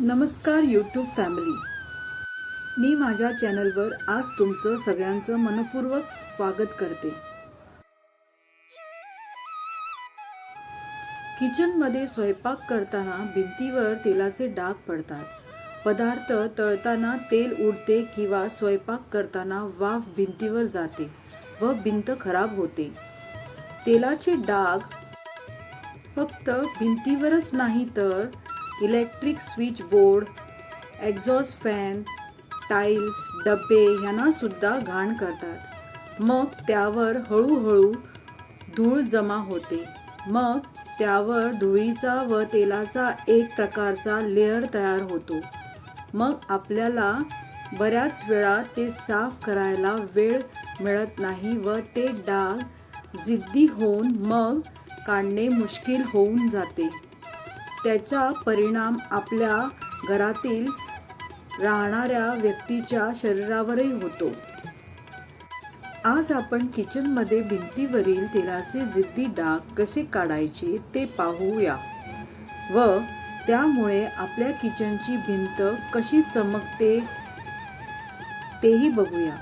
नमस्कार YouTube family मी माझ्या चॅनलवर आज तुमचं सगळ्यांचं मनपूर्वक स्वागत करते. किचनमध्ये स्वयंपाक करताना भिंतीवर तेलाचे डाग पडतात. पदार्थ तळताना तेल उडते किंवा स्वयंपाक करताना वाफ भिंतीवर जाते व भिंत खराब होते. तेलाचे डाग फक्त भिंतीवरच नाही तर electric switch board exhaust fan tiles डबे यांनासुद्धा घाण करतात. मग त्यावर हळूहळू धूळ जमा होते. मग त्यावर धुळीचा व तेलाचा एक प्रकारचा लेअर तयार होतो. मग आपल्याला बऱ्याच वेळा ते साफ करायला वेळ मिळत नाही व ते डाग जिद्दी होऊन मग काढणे मुश्किल होऊन जाते. त्याचा परिणाम आपल्या घरातील राहणाऱ्या व्यक्तीच्या शरीरावरही होतो. आज आपण किचनमध्ये भिंतीवरील तेलाचे जिद्दी डाग कसे काढायचे ते पाहूया व त्यामुळे आपल्या किचनची भिंत कशी चमकते तेही बघूया.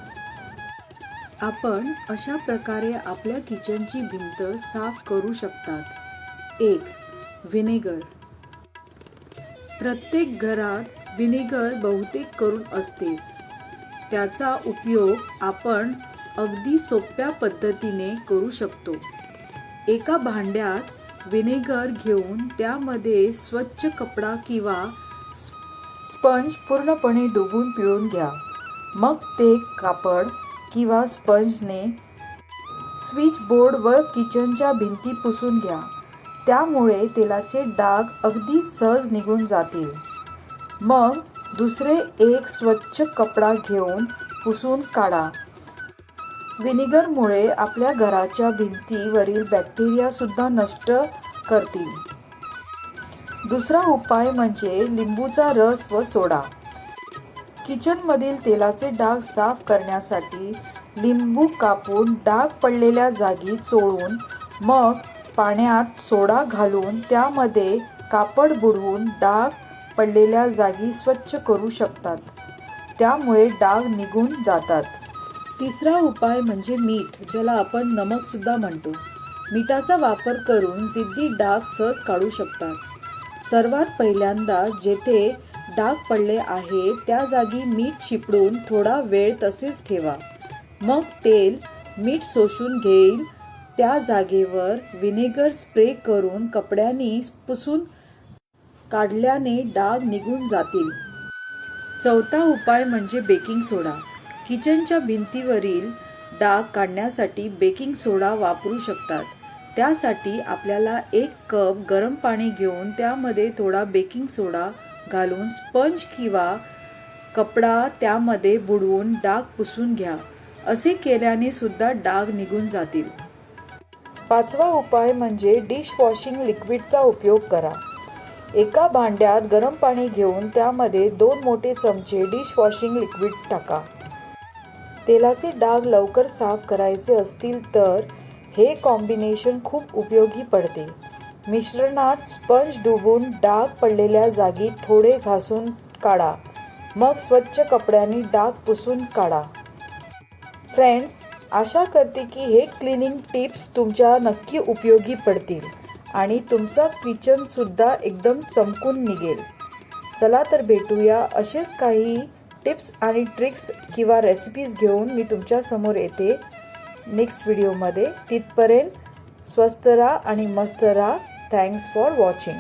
आपण अशा प्रकारे आपल्या किचनची भिंत साफ करू शकतात. एक व्हिनेगर. प्रत्येक घरात व्हिनेगर बहुतेक करून असतेच. त्याचा उपयोग आपण अगदी सोप्या पद्धतीने करू शकतो. एका भांड्यात व्हिनेगर घेऊन त्यामध्ये स्वच्छ कपडा किंवा स्पंज पूर्णपणे डुबून पिळून घ्या. मग ते कापड किंवा स्पंजने स्विच बोर्ड व किचनच्या भिंती पुसून घ्या. त्यामुळे तेलाचे डाग अगदी सहज निघून जातील. मग दुसरे एक स्वच्छ कपडा घेऊन पुसून काढा. व्हिनेगरमुळे आपल्या घराच्या भिंतीवरील बॅक्टेरियासुद्धा नष्ट करतील. दुसरा उपाय म्हणजे लिंबूचा रस व सोडा. किचनमधील तेलाचे डाग साफ करण्यासाठी लिंबू कापून डाग पडलेल्या जागी चोळून मग पाण्यात सोडा घालून त्यामध्ये कापड बुडवून डाग पडलेल्या जागी स्वच्छ करू शकतात. त्यामुळे डाग निघून जातात. तिसरा उपाय म्हणजे मीठ ज्याला आपण नमक सुद्धा म्हणतो. मिठाचा वापर करून जिद्दी डाग सहज काढू शकतात. सर्वात पहिल्यांदा जेथे डाग पडले आहे त्या जागी मीठ शिपडून थोडा वेळ तसेच ठेवा. मग तेल मीठ शोषून घेईल त्या जागेवर व्हिनेगर स्प्रे करून कपड्याने पुसून काढल्याने डाग निघून जातील. चौथा उपाय म्हणजे बेकिंग सोडा. किचनच्या भिंतीवरील डाग काढण्यासाठी बेकिंग सोडा वापरू शकतात. त्यासाठी आपल्याला एक कप गरम पाणी घेऊन त्यामध्ये थोडा बेकिंग सोडा घालून स्पंज किंवा कपडा त्यामध्ये बुडवून डाग पुसून घ्या. असे केल्याने सुद्धा डाग निघून जातील. पाचवा उपाय म्हणजे डिश वॉशिंग लिक्विडचा उपयोग करा. एका भांड्यात गरम पाणी घेऊन त्यामध्ये दोन मोठे चमचे डिश वॉशिंग लिक्विड टाका. तेलाचे डाग लवकर साफ करायचे असतील तर हे कॉम्बिनेशन खूप उपयोगी पडते. मिश्रणात स्पंज डुबून डाग पडलेल्या जागी थोडे घासून काढा. मग स्वच्छ कपड्याने डाग पुसून काढा. फ्रेंड्स आशा करते की हे क्लिनिंग टिप्स तुमच्या नक्की उपयोगी पडतील आणि तुमचा किचनसुद्धा एकदम चमकून निघेल. चला तर भेटूया असेच काही टिप्स आणि ट्रिक्स किंवा रेसिपीज घेऊन मी तुमच्यासमोर येते नेक्स्ट व्हिडिओमध्ये तिथपर्यंत स्वस्त राहा आणि मस्त राहा. Thanks for watching